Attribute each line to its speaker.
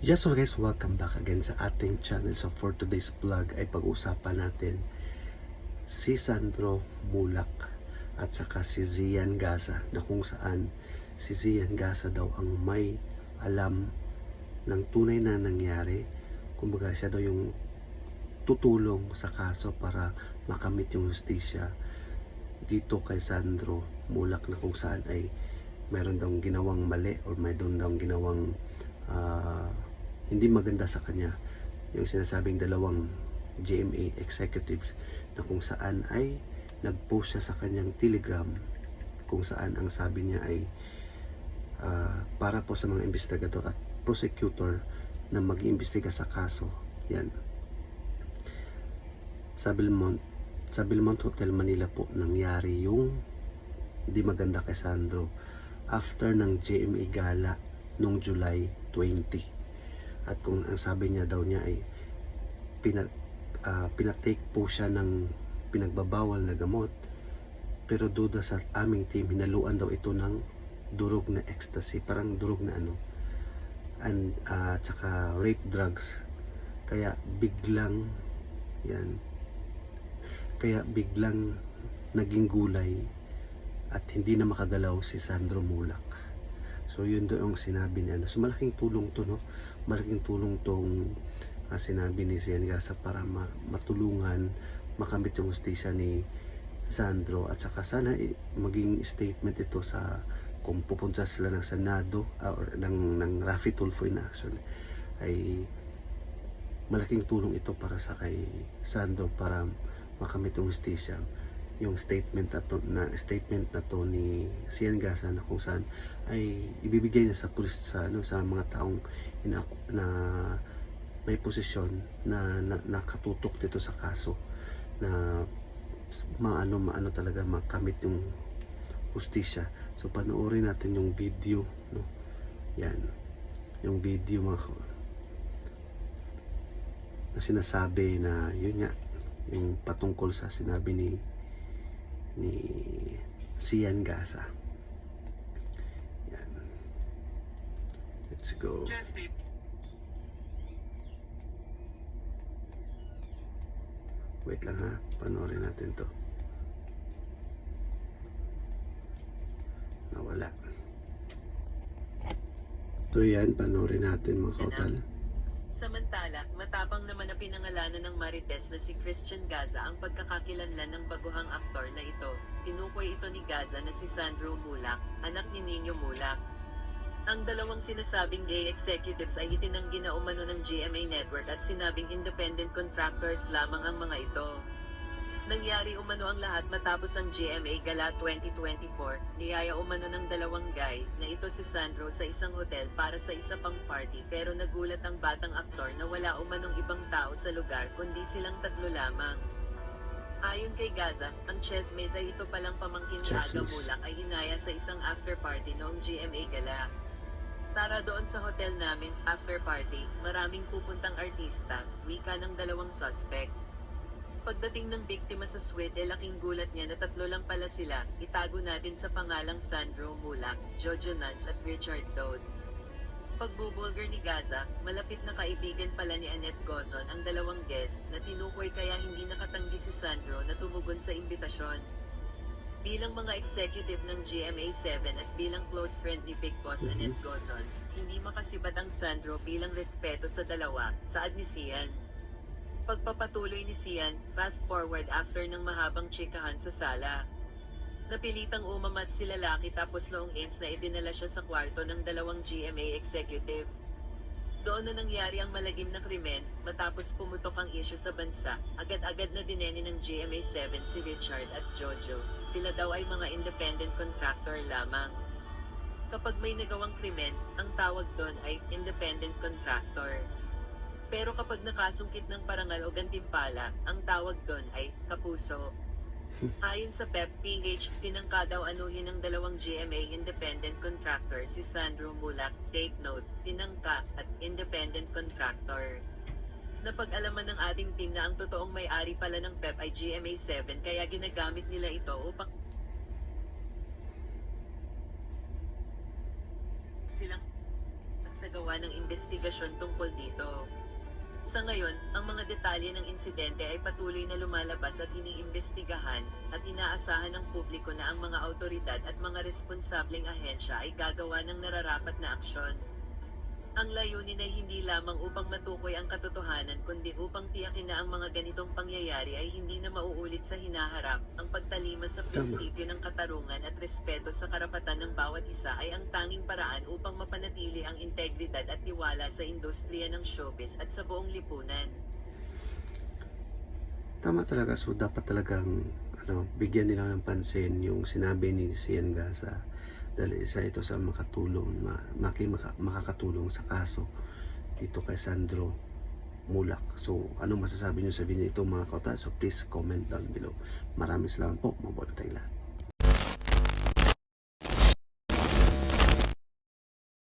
Speaker 1: Yes, so guys, welcome back again sa ating channel. So for today's vlog ay pag-usapan natin si Sandro Mulak at saka si Zian Gaza na kung saan si Zian Gaza daw ang may alam ng tunay na nangyari. Kumbaga siya daw yung tutulong sa kaso para makamit yung justisya dito kay Sandro Mulak na kung saan ay mayroon daw ginawang mali or mayroon daw ginawang ah, hindi maganda sa kanya. Yung sinasabing dalawang GMA executives na kung saan ay nag-post siya sa kanyang telegram kung saan ang sabi niya ay ah, para po sa mga investigador at prosecutor na mag-iimbestiga sa kaso. Yan. Sa Belmont sa Belmont Hotel Manila po nangyari yung di maganda kay Sandro after ng GMA Gala noong July 20 at kung ang sabi niya daw niya ay pina, ah, pinatake po siya ng pinagbabawal na gamot. Pero duda sa aming team hinaluan daw ito ng durog na ecstasy. Parang durog na ano. And ah, tsaka rape drugs. Kaya biglang yan. Kaya biglang naging gulay at hindi na makagalaw si Sandro Mulak. So yun doon ang sinabi niya. So malaking tulong to no. Malaking tulong tong ah, sinabi ni Sian Gasa para ma- matulungan makamit yung justisya ni Sandro at saka sana eh, maging statement ito sa kung pupunta sila ng Senado ah, or ng, ng Rafi Tulfo in action ay malaking tulong ito para sa kay Sandro para makamit yung justisya yung statement na to, na statement na to ni Sian Gasa na kung saan ay ibibigay na sa pulis sa ano sa mga taong ina, na may posisyon na, na nakatutok dito sa kaso na maano maano talaga makamit yung justisya. So panoorin natin yung video no. Yan. Yung video mga ko- na sinasabi na yun nga yung patungkol sa sinabi ni ni Sian Gasa. Yan. Let's go. Wait lang ha, panoorin natin to. Nawala. So yan, panoorin natin mga kautal.
Speaker 2: Samantala, matapang naman na pinangalanan ng Marites na si Christian Gaza ang pagkakakilanlan ng baguhang aktor na ito. Tinukoy ito ni Gaza na si Sandro Mulak, anak ni Nino Mulak. Ang dalawang sinasabing gay executives ay itinanggi na umano ng GMA Network at sinabing independent contractors lamang ang mga ito. Nangyari umano ang lahat matapos ang GMA Gala 2024, niyaya umano ng dalawang guy, na ito si Sandro sa isang hotel para sa isa pang party pero nagulat ang batang aktor na wala umanong ibang tao sa lugar kundi silang tatlo lamang. Ayon kay Gaza, ang Chesmes ay ito palang pamangkin na Aga. Mulak ay hinaya sa isang after party noong GMA Gala. Tara doon sa hotel namin, after party, maraming pupuntang artista, wika ng dalawang suspect. Pagdating ng biktima sa eh laking gulat niya na tatlo lang pala sila, itago natin sa pangalang Sandro Mulak, Jojo Nance at Richard Toad. Pagbubulgar ni Gaza, malapit na kaibigan pala ni Annette Gozon ang dalawang guest na tinukoy kaya hindi nakatanggi si Sandro na tumugon sa imbitasyon. Bilang mga executive ng GMA7 at bilang close friend ni Big Boss. Annette Gozon, hindi makasibat ang Sandro bilang respeto sa dalawa, saad ni Sian. Pagpapatuloy ni Sian, fast forward after ng mahabang chikahan sa sala. Napilitang umamat si lalaki tapos noong ends na idinala siya sa kwarto ng dalawang GMA executive. Doon na nangyari ang malagim na krimen, matapos pumutok ang issue sa bansa, agad-agad na dineni ng GMA7 si Richard at Jojo. Sila daw ay mga independent contractor lamang. Kapag may nagawang krimen, ang tawag doon ay independent contractor. Pero kapag nakasungkit ng parangal o gantimpala, ang tawag doon ay kapuso. Ayon sa PEP-PH, tinangka daw anuhin ng dalawang GMA independent contractor si Sandro Mulak, take note, tinangka at independent contractor. Napag-alaman ng ating team na ang totoong may-ari pala ng PEP ay GMA7 kaya ginagamit nila ito upang silang magsagawa ng investigasyon tungkol dito. Sa ngayon, ang mga detalye ng insidente ay patuloy na lumalabas at iniimbestigahan, at inaasahan ng publiko na ang mga autoridad at mga responsableng ahensya ay gagawa ng nararapat na aksyon. Ang layunin ay hindi lamang upang matukoy ang katotohanan kundi upang tiyakin na ang mga ganitong pangyayari ay hindi na mauulit sa hinaharap. Ang pagtalima sa prinsipyo ng katarungan at respeto sa karapatan ng bawat isa ay ang tanging paraan upang mapanatili ang integridad at tiwala sa industriya ng showbiz at sa buong lipunan.
Speaker 1: Tama talaga, so dapat talagang ano, bigyan nila ng pansin yung sinabi ni Sian Gasa dahil isa ito sa makatulong, ma, maki, maka, makakatulong sa kaso dito kay Sandro Mulak. So, ano masasabi nyo sa video ito mga kauta? So, please comment down below. Maraming salamat po. Mabuhay tayong lahat.